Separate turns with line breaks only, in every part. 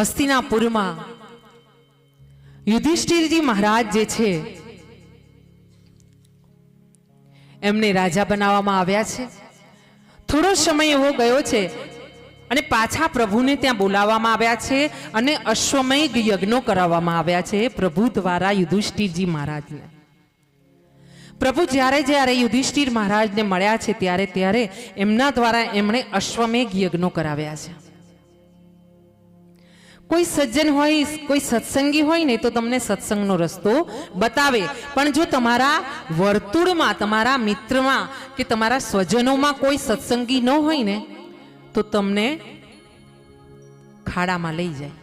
હસ્તિનાપુરમાં યુધિષ્ઠિરજી મહારાજ જે છે, એમને રાજા બનાવવામાં આવ્યા છે. થોડો સમય એવો ગયો છે અને પાછા પ્રભુને ત્યાં બોલાવવામાં આવ્યા છે અને અશ્વમય યજ્ઞો કરાવવામાં આવ્યા છે પ્રભુ દ્વારા યુધિષ્ઠિરજી મહારાજને. પ્રભુ જ્યારે જ્યારે યુધિષ્ઠિર મહારાજને મળ્યા છે ત્યારે ત્યારે એમના દ્વારા એમણે અશ્વમેઘ યજ્ઞો કરાવ્યા છે. કોઈ સજ્જન હોય, કોઈ સત્સંગી હોય ને તો તમને સત્સંગનો રસ્તો બતાવે. પણ જો તમારા વર્તુળમાં, તમારા મિત્રમાં કે તમારા સ્વજનોમાં કોઈ સત્સંગી ન હોય ને, તો તમને ખાડામાં લઈ જાય.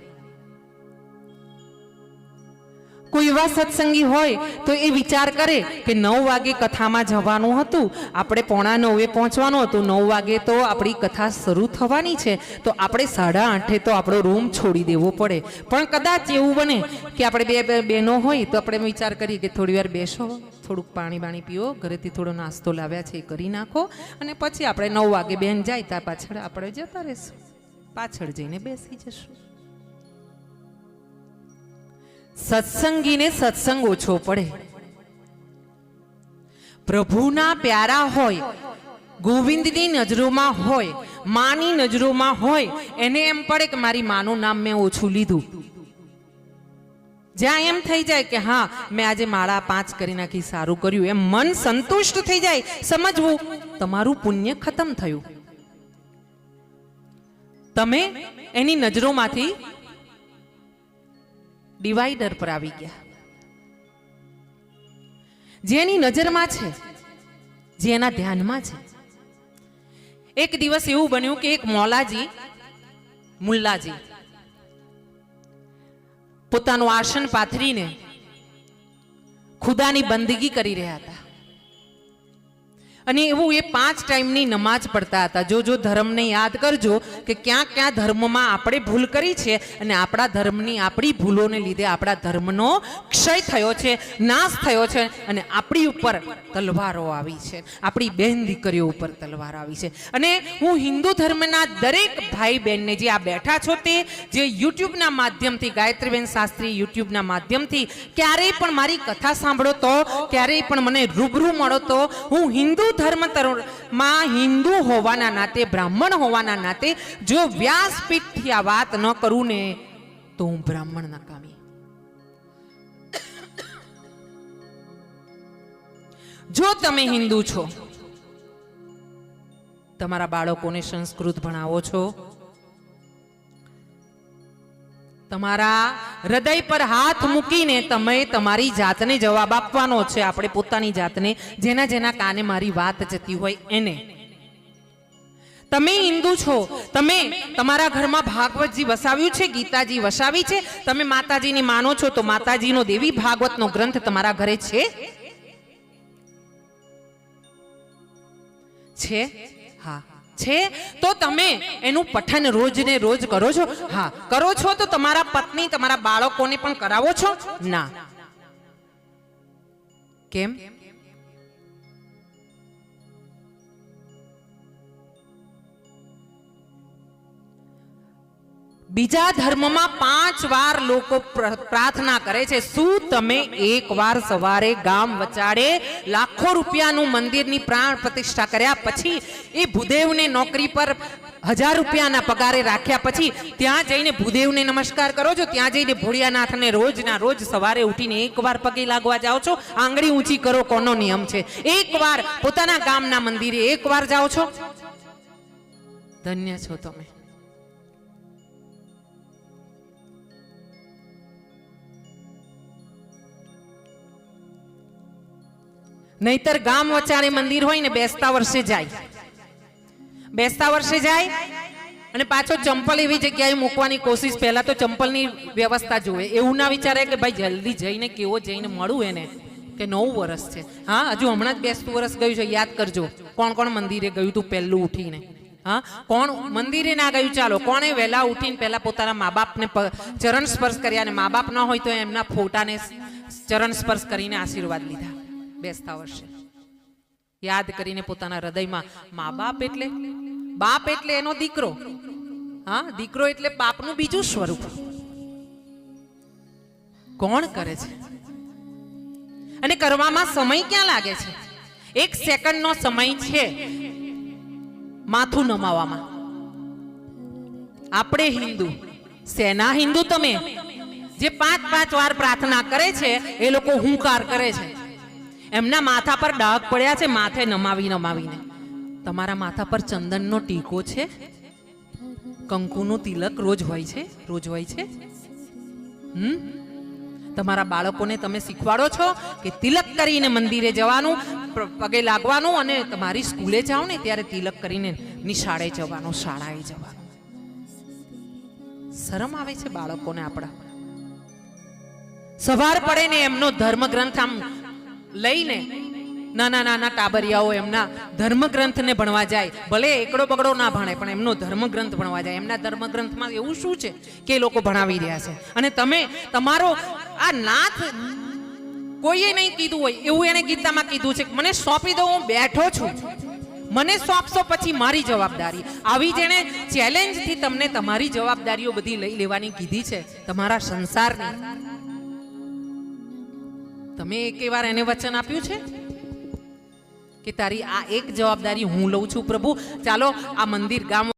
કોઈ એવા સત્સંગી હોય તો એ વિચાર કરે કે નવ વાગે કથામાં જવાનું હતું. આપણે પોણા નવે પહોંચવાનું હતું. નવ વાગે તો આપણી કથા શરૂ થવાની છે. તો આપણે સાડા આઠે તો આપણો રૂમ છોડી દેવો પડે. પણ કદાચ એવું બને કે આપણે બે બહેનો હોય તો આપણે વિચાર કરીએ કે થોડી વાર બેસો, થોડુંક પાણી બાણી પીઓ, ઘરેથી થોડો નાસ્તો લાવ્યા છે એ કરી નાખો અને પછી આપણે નવ વાગે બેન જાય ત્યાં પાછળ આપણે જતા રહેશું. પાછળ જઈને બેસી જશું. સત્સંગીને સત્સંગ ઓછો પડે. પ્રભુના પ્યારા હોય, ગોવિંદની નજરોમાં હોય, માની નજરોમાં હોય, એને એમ પડે કે મારી માનું નામ મેં ઓછું લીધું. જ્યાં એમ થઈ જાય કે હા, મેં આજે માળા પાંચ કરી નાખી, સારું કર્યું, એમ મન સંતુષ્ટ થઈ જાય, સમજવું, તમારું પુણ્ય ખતમ થયું. તમે એની નજરોમાંથી ડિવાઈડર પર આવી ગયા. જેની નજરમાં છે, જે એના ધ્યાનમાં છે. એક દિવસ એવું બન્યું કે એક મોલાજી, મુલ્લાજી, પોતાનું આસન પાથરીને ખુદાની બંદગી કરી રહ્યા હતા. અને એવું એ પાંચ ટાઈમની નમાજ પડતા હતા. જો જો ધર્મને યાદ કરજો કે ક્યાં ક્યાં ધર્મમાં આપણે ભૂલ કરી છે અને આપણા ધર્મની આપણી ભૂલોને લીધે આપણા ધર્મનો ક્ષય થયો છે, નાશ થયો છે અને આપણી ઉપર તલવારો આવી છે. આપણી બહેન દીકરીઓ ઉપર તલવાર આવી છે. અને હું હિન્દુ ધર્મના દરેક ભાઈ બહેનને જે આ બેઠા છો તે, જે યુટ્યુબના માધ્યમથી, ગાયત્રીબેન શાસ્ત્રી યુટ્યુબના માધ્યમથી ક્યારેય પણ મારી કથા સાંભળો તો, ક્યારેય પણ મને રૂબરૂ મળો તો, હું હિન્દુ ધર્મમાં હિન્દુ હોવાના નાતે, બ્રાહ્મણ હોવાના નાતે, જો વ્યાસપીઠથી આ વાત ન કરું ને તો હું બ્રાહ્મણ નકામી જો તમે હિન્દુ છો, તમારા બાળકોને સંસ્કૃત ભણાવો છો તમારા હૃદય પર હાથ મૂકીને તમે તમારી જાતને જવાબ આપવાનો છે, આપણે પોતાની જાતને, જેના જેના કાને મારી વાત જતી હોય એને. તમે હિન્દુ છો, તમે તમારા ઘરમાં ભાગવતજી વસાવ્યું છે, ગીતાજી વસાવી છે, તમે માતાજીની માનો છો, તો માતાજીનો દેવી ભાગવતનો ગ્રંથ તમારા ઘરે છે? છે? હા. છે, તો તમે એનું પઠન રોજ ને રોજ કરો છો? હા, કરો છો તો તમારા પત્ની, તમારા બાળકોને પણ કરાવો છો? ના. કેમ? બીજા ધર્મમાં પાંચ વાર લોકો પ્ર- પ્રાર્થના કરે છે, શું તમે એક વાર સવારે ગામ વચાડે, લાખો રૂપિયાનું મંદિરની પ્રાણ પ્રતિષ્ઠા કર્યા, પછી એ ભૂદેવને નોકરી પર હજાર રૂપિયાના પગારે રાખ્યા, પછી ત્યાં જઈને ભૂદેવને નમસ્કાર કરો છો, ત્યાં જઈને ભોળિયાનાથને રોજના રોજ સવારે ઉઠીને એકવાર પગે લાગવા જાઓ છો, આંગળી ઊંચી કરો, કોનો નિયમ છે? એકવાર પોતાના ગામના મંદિરે એકવાર જાઓ છો? ધન્ય છો તમે. નહીતર ગામ વચારે મંદિર હોય ને, બેસતા વર્ષે જાય. બેસતા વર્ષે જાય અને પાછો ચંપલ એવી જગ્યાએ મૂકવાની કોશિશ, પહેલા તો ચંપલની વ્યવસ્થા જોવે એવું ના વિચારે કે ભાઈ જલ્દી જઈને કેવો જઈને મળું એને, કે નવું વર્ષ છે. હા, હજુ હમણાં જ બેસતું વર્ષ ગયું છે, યાદ કરજો. કોણ કોણ મંદિરે ગયું તું પહેલું ઉઠીને? હા, કોણ મંદિરે ના ગયું, ચાલો. કોણે વહેલા ઉઠીને પહેલા પોતાના મા બાપને ચરણ સ્પર્શ કર્યા અને મા બાપ ન હોય તો એમના ફોટાને ચરણ સ્પર્શ કરીને આશીર્વાદ લીધા. બેસતા વર્ષે યાદ કરીને પોતાના હૃદયમાં મા બાપ એટલે બાપ એટલે એનો દીકરો. હા, દીકરો એટલે બાપનું બીજું સ્વરૂપ. કોણ કરે છે? અને કરવામાં સમય ક્યાં લાગે છે? એક સેકન્ડનો સમય છે માથું નમાવામાં આપણે હિન્દુ, સેના હિન્દુ તમે, જે પાંચ પાંચ વાર પ્રાર્થના કરે છે, એ લોકો હુંકાર કરે છે. એમના માથા પર ડાઘ પડ્યા છે, માથે નમાવી, નમાવીને. તમારા માથા પર ચંદનનો ટીકો છે? કંકુનું તિલક રોજ હોય છે? રોજ હોય છે? હમ? તમારા બાળકોને તમે શીખવાડો છો કે તિલક કરીને મંદિરે જવાનું પગે લાગવાનું અને તમારી સ્કૂલે જાઓ ને ત્યારે તિલક કરીને નિશાળે જવાનું, શાળાએ જવાનું. શરમ આવે છે બાળકોને આપણા. સવાર પડે ને એમનો ધર્મ ગ્રંથ આમ લઈને નાના નાના ટાબરિયાઓ એમના ધર્મગ્રંથને ભણવા જાય. ભલે એકડો બગડો ના ભણે, પણ એમનો ધર્મગ્રંથ ભણવા જાય. એમના ધર્મગ્રંથમાં એવું શું છે કે એ લોકો ભણાવી રહ્યા છે? અને તમે, તમારો આ નાથ કોઈએ નહીં કીધું હોય, એવું એને ગીતામાં કીધું છે મને સોંપી દો, હું બેઠો છું. મને સોંપશો પછી મારી જવાબદારી. આવી જેણે ચેલેન્જથી તમને તમારી જવાબદારીઓ બધી લઈ લેવાની કીધી છે તમારા સંસારની. તમે એક વાર એને વચન આપ્યું છે? કે તારી આ એક જવાબદારી હું લઉં છું પ્રભુ. ચાલો, આ મંદિર ગામ